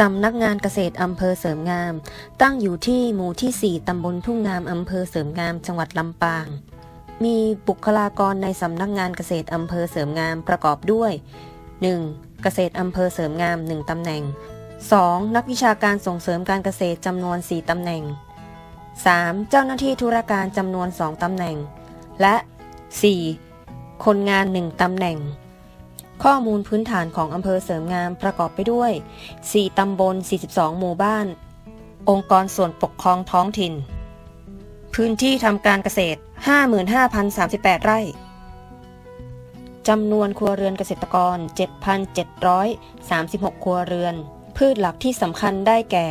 สำนักงานเกษตรอำเภอเสริมงาม ตั้งอยู่ที่หมู่ที่ 4 ตำบลทุ่งงามอำเภอเสริมงาม จังหวัดลำปาง มีบุคลากรในสำนักงานเกษตรอำเภอเสริมงามประกอบด้วย 1. เกษตรอำเภอเสริมงาม 1 ตำแหน่ง 2. นักวิชาการส่งเสริมการเกษตรจำนวน 4 ตำแหน่ง 3. เจ้าหน้าที่ธุรการจำนวน 2 ตำแหน่ง และ 4. คนงาน 1 ตำแหน่ง ข้อมูลพื้นฐานของอำเภอเสริมงามประกอบไปด้วย 4 ตำบล 42 หมู่บ้าน องค์กรส่วนปกครองท้องถิ่น พื้นที่ทำการเกษตร 55,038 ไร่ จำนวนครัวเรือนเกษตรกร 7,736 ครัวเรือน พืชหลักที่สำคัญได้แก่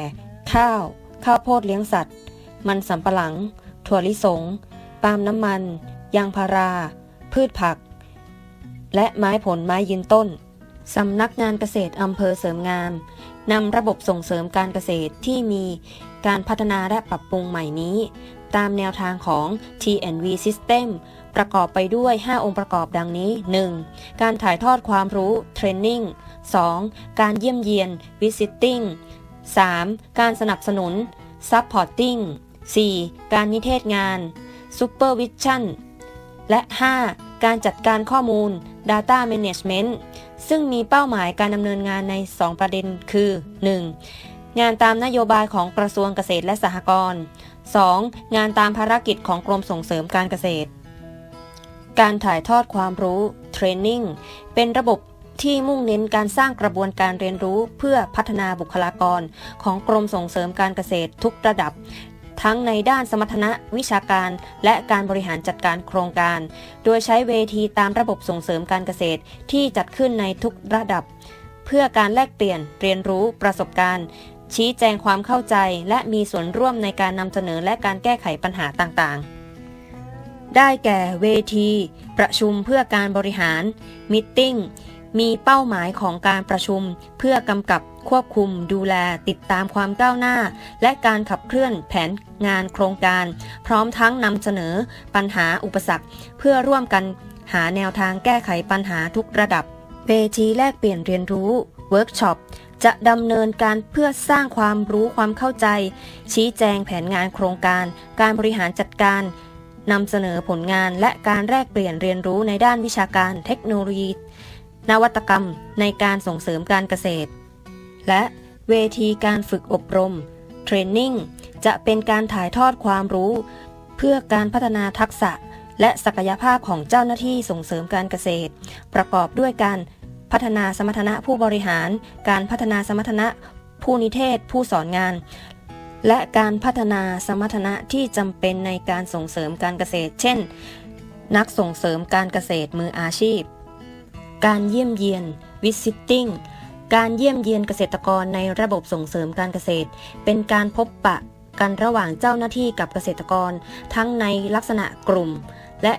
ข้าว ข้าวโพดเลี้ยงสัตว์ มันสำปะหลัง ถั่วลิสง ปาล์มน้ำมัน ยางพารา พืชผัก และไม้ผลไม้ยืนต้น สำนักงานเกษตรอำเภอเสริมงามนำระบบส่งเสริมการเกษตรที่มีการพัฒนาและปรับปรุงใหม่นี้ ตามแนวทางของ T&V System ประกอบไปด้วย 5 องค์ประกอบดังนี้ 1. การถ่ายทอดความรู้ Training 2. การเยี่ยมเยียน Visiting 3. การสนับสนุน Supporting 4. การนิเทศงาน Supervision และ 5. การจัดการข้อมูล Data Management ซึ่งมีเป้าหมายการดำเนินงานใน 2 ประเด็นคือ 1. งานตามนโยบายของกระทรวงเกษตรและสหกรณ์ 2. งานตามภารกิจของกรมส่งเสริมการเกษตร การถ่ายทอดความรู้ Training เป็นระบบที่มุ่งเน้นการสร้างกระบวนการเรียนรู้เพื่อพัฒนาบุคลากรของกรมส่งเสริมการเกษตรทุกระดับ ทั้งในด้านสมรรถนะวิชาการ และการบริหารจัดการโครงการ โดยใช้เวทีตามระบบส่งเสริมการเกษตรที่จัดขึ้นในทุกระดับ เพื่อการแลกเปลี่ยนเรียนรู้ประสบการณ์ชี้แจงความเข้าใจและมีส่วนร่วมในการนำเสนอและการแก้ไขปัญหาต่างๆ ได้แก่เวที ประชุมเพื่อการบริหารมิทติ้ง มีเป้าหมายของการประชุม เพื่อกำกับควบคุมดูแลติดตามความก้าวหน้า และการขับเคลื่อนแผนงานโครงการ พร้อมทั้งนำเสนอปัญหาอุปสรรค เพื่อร่วมกันหาแนวทางแก้ไขปัญหาทุกระดับเวทีแลกเปลี่ยนเรียนรู้เวิร์กช็อปจะดำเนินการเพื่อสร้างความรู้ความเข้าใจ ชี้แจงแผนงานโครงการ การบริหารจัดการนำเสนอผลงานและการแลกเปลี่ยนเรียนรู้ในด้านวิชาการเทคโนโลยี นวัตกรรมในการส่งเสริมการเกษตร และเวทีการฝึกอบรมเทรนนิ่งจะเป็นการถ่ายทอดความรู้ เพื่อการพัฒนาทักษะ และศักยภาพของเจ้าหน้าที่ส่งเสริมการเกษตร ประกอบด้วยการพัฒนาสมรรถนะผู้บริหาร การพัฒนาสมรรถนะผู้นิเทศ ผู้สอนงาน และการพัฒนาสมรรถนะที่จำเป็นในการส่งเสริมการเกษตร เช่น นักส่งเสริมการเกษตรมืออาชีพ การเยี่ยมเยียน visiting การเยี่ยมเยียนเกษตรกรในระบบส่งเสริมการเกษตร เป็นการพบปะกันระหว่างเจ้าหน้าที่กับเกษตรกร ทั้งในลักษณะกลุ่ม และ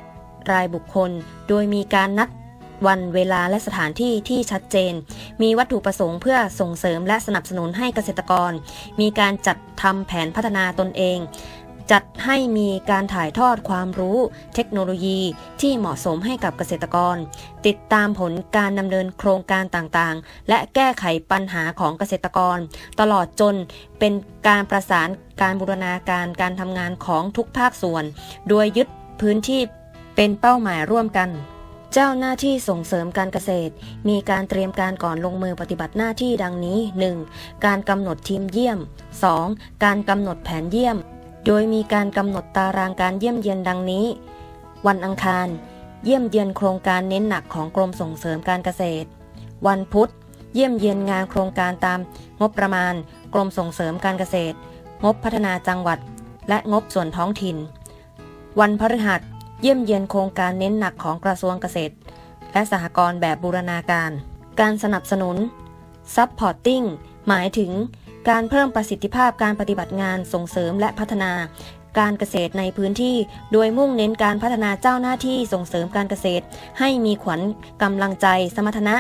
รายบุคคล โดยมีการนัดวันเวลาและสถานที่ที่ชัดเจน มีวัตถุประสงค์เพื่อส่งเสริมและสนับสนุนให้เกษตรกร มีการจัดทำแผนพัฒนาตนเอง จัดให้มีการถ่ายทอดความรู้เทคโนโลยีที่เหมาะสมให้กับเกษตรกร ติดตามผลการดำเนินโครงการต่างๆ และแก้ไขปัญหาของเกษตรกร ตลอดจนเป็นการประสานการบูรณาการการทำงานของทุกภาคส่วน โดยยึดพื้นที่เป็นเป้าหมายร่วมกันเจ้าหน้าที่ส่งเสริมการเกษตร มีการเตรียมการก่อนลงมือปฏิบัติหน้าที่ดังนี้ 1. การกำหนดทีมเยี่ยม 2. การกำหนดแผนเยี่ยม โดยมีการกำหนดตารางการเยี่ยมเยียนดังนี้ วันอังคาร เยี่ยมเยียนโครงการเน้นหนักของกรมส่งเสริมการเกษตร วันพุธ เยี่ยมเยียนงานโครงการตาม งบประมาณ กรมส่งเสริมการเกษตร งบพัฒนาจังหวัด และงบส่วนท้องถิ่น วันพฤหัส เยี่ยมเยียนโครงการเน้นหนักของกระทรวงเกษตร และสหกรณ์แบบบูรณาการ การสนับสนุน Supporting หมายถึง การเพิ่มประสิทธิภาพการปฏิบัติงานส่งเสริมและพัฒนา การเกษตรในพื้นที่ โดยมุ่งเน้นการพัฒนาเจ้าหน้าที่ส่งเสริมการเกษตร ให้มีขวัญกำลังใจ สมรรถนะ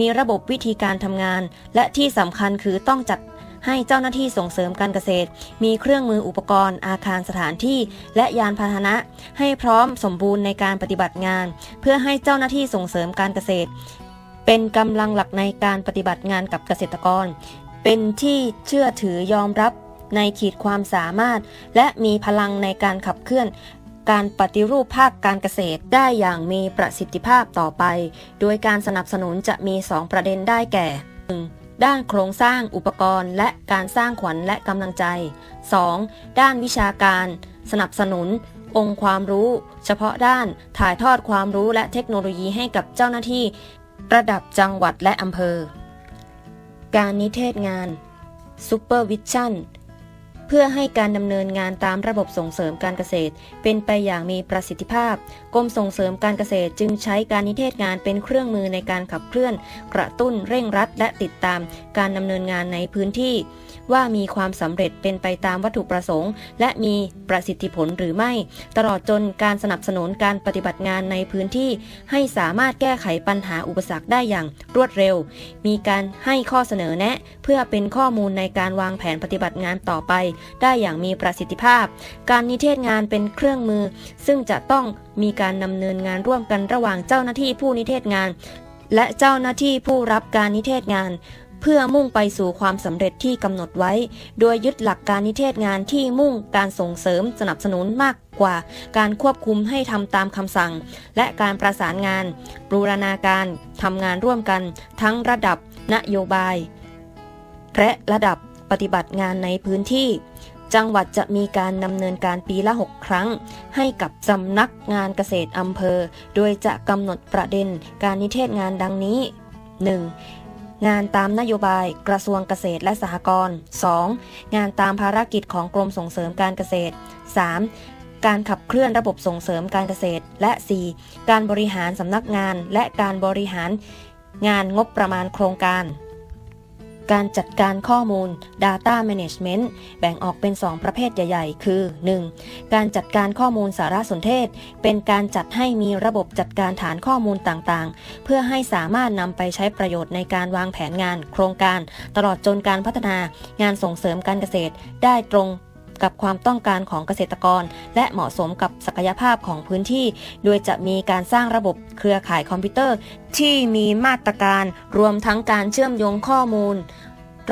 มีระบบวิธีการทำงาน และที่สำคัญคือต้องจัดให้เจ้าหน้าที่ส่งเสริมการเกษตร มีเครื่องมืออุปกรณ์ อาคารสถานที่ และยานพาหนะ ให้พร้อมสมบูรณ์ในการปฏิบัติงาน เพื่อให้เจ้าหน้าที่ส่งเสริมการเกษตร เป็นกำลังหลักในการปฏิบัติงานกับเกษตรกร เป็นที่เชื่อถือยอมรับในขีดความสามารถ และมีพลังในการขับเคลื่อนการปฏิรูปภาคการเกษตรได้อย่างมีประสิทธิภาพต่อไป โดยการสนับสนุนจะมี 2 ประเด็นได้แก่ 1. ด้านโครงสร้างอุปกรณ์ และการสร้างขวัญและกำลังใจ 2. ด้านวิชาการ สนับสนุน องค์ความรู้ เฉพาะด้านถ่ายทอดความรู้และเทคโนโลยีให้กับเจ้าหน้าที่ ระดับจังหวัดและอำเภอ การนิเทศงาน Supervision เพื่อให้การดำเนินงานตามระบบส่งเสริมการเกษตร เป็นไปอย่างมีประสิทธิภาพ กรมส่งเสริมการเกษตรจึงใช้การนิเทศงานเป็นเครื่องมือในการขับเคลื่อน กระตุ้นเร่งรัด และติดตามการดำเนินงานในพื้นที่ ว่ามีความสำเร็จเป็นไปตามวัตถุประสงค์ และมีประสิทธิผลหรือไม่ ตลอดจนการสนับสนุนการปฏิบัติงานในพื้นที่ ให้สามารถแก้ไขปัญหาอุปสรรคได้อย่างรวดเร็ว มีการให้ข้อเสนอแนะ เพื่อเป็นข้อมูลในการวางแผนปฏิบัติงานต่อไปได้อย่างมีประสิทธิภาพ การนิเทศงานเป็นเครื่องมือ ซึ่งจะต้องมีการดำเนินงานร่วมกันระหว่างเจ้าหน้าที่ผู้นิเทศงาน และเจ้าหน้าที่ผู้รับการนิเทศงานเพื่อมุ่งไปสู่ความสำเร็จที่กำหนดไว้ โดยยึดหลักการนิเทศงานที่มุ่งการส่งเสริมสนับสนุนมากกว่า การควบคุมให้ทำตามคำสั่ง และการประสานงานบูรณาการทำงานร่วมกัน ทั้งระดับนโยบาย และระดับ ปฏิบัติงานในพื้นที่ จังหวัดจะมีการดำเนินการปีละ 6 ครั้ง ให้กับสำนักงานเกษตรอำเภอ โดยจะกำหนดประเด็นการนิเทศงานดังนี้ 1. งานตามนโยบายกระทรวงเกษตรและสหกรณ์ 2. งานตามภารกิจของกรมส่งเสริมการเกษตร 3. การขับเคลื่อนระบบส่งเสริมการเกษตร และ 4. การบริหารสำนักงานและการบริหารงานงบประมาณโครงการ การจัดการข้อมูล Data Management แบ่งออกเป็น 2 ประเภทใหญ่ ๆ คือ 1. การจัดการข้อมูลสารสนเทศ เป็นการจัดให้มีระบบจัดการฐานข้อมูลต่างๆ เพื่อให้สามารถนำไปใช้ประโยชน์ในการวางแผนงาน โครงการ ตลอดจนการพัฒนางานส่งเสริมการเกษตร ได้ตรง กับความต้องการของเกษตรกร และเหมาะสมกับศักยภาพของพื้นที่ โดยจะมีการสร้างระบบเครือข่ายคอมพิวเตอร์ ที่มีมาตรการรวมทั้งการเชื่อมโยงข้อมูล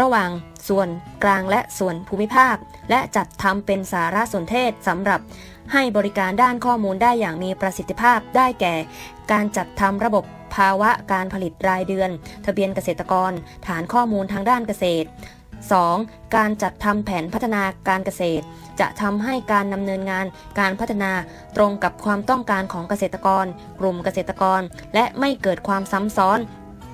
ระหว่างส่วนกลางและส่วนภูมิภาค และจัดทำเป็นสารสนเทศสำหรับให้บริการด้านข้อมูลได้อย่างมีประสิทธิภาพได้แก่ การจัดทำระบบภาวะการผลิตรายเดือน ทะเบียนเกษตรกร ฐานข้อมูลทางด้านเกษตร 2. การจัดทำแผนพัฒนาการเกษตร จะทำให้การดำเนินงานการพัฒนาตรงกับความต้องการของเกษตรกร กลุ่มเกษตรกร และไม่เกิดความซ้ำซ้อน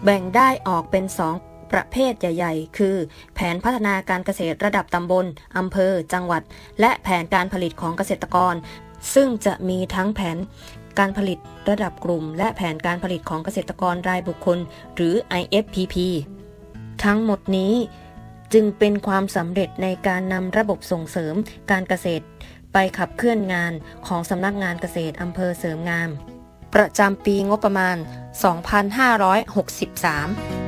แบ่งได้ออกเป็น 2ประเภทใหญ่ ๆ คือ แผนพัฒนาการเกษตรระดับตำบล อำเภอ จังหวัด และแผนการผลิตของเกษตรกร ซึ่งจะมีทั้งแผนการผลิตระดับกลุ่ม และแผนการผลิตของเกษตรกรรายบุคคล หรือ IFPP ทั้งหมดนี้ จึงเป็นความสำเร็จในการนำระบบส่งเสริมการเกษตร ไปขับเคลื่อนงานของสำนักงานเกษตรอำเภอเสริมงาม ประจำปีงบประมาณ 2563